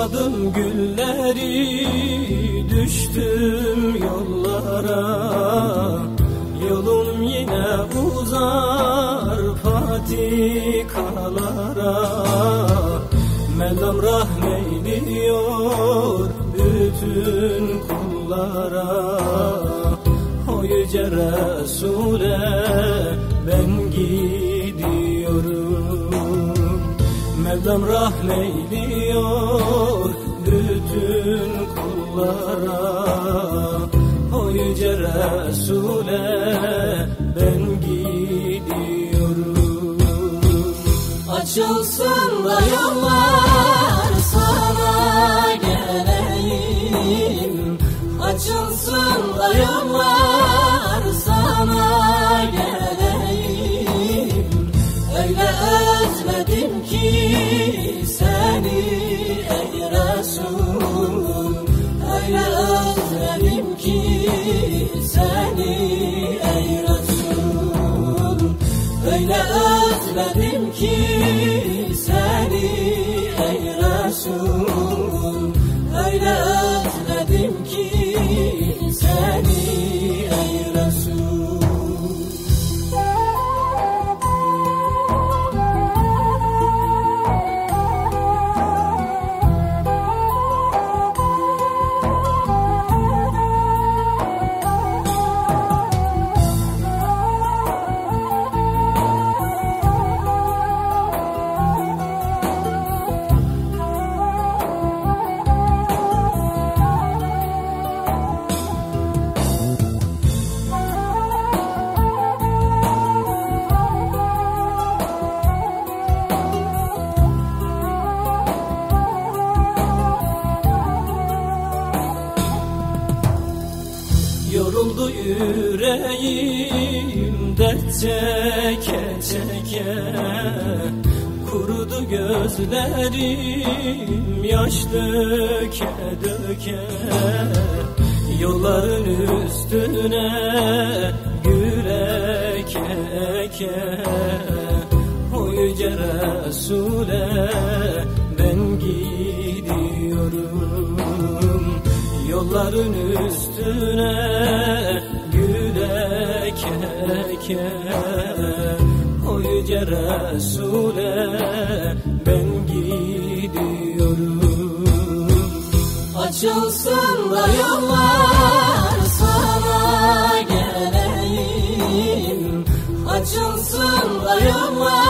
Topladım gülleri düştüm yollara. Yolum yine uzar patikalara. Mevlam rahmeyliyor bütün kullara. O yüce Resul'e Mevlam rahmeyliyor bütün kullara. O yüce Resul'e ben gidiyorum. Açılsın da yollar sana geleyim. Açılsın da yollar özledim Yoruldu yüreğim dert çeke çeke. Kurudu gözlerim yaş döke döke. Yolların üstüne gül eke O yüce Resul'e ben gidiyorum. Yolların üstüne eke eke O yüce Resul'e ben gidiyorum. Açılsın da yollar sana geleyim. Açılsın da yollar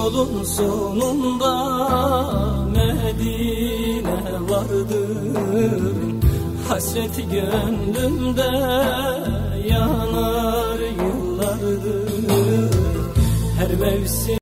yolun sonunda Medine vardır. Hasreti gönlümde yanar yıllardır. Her mevsim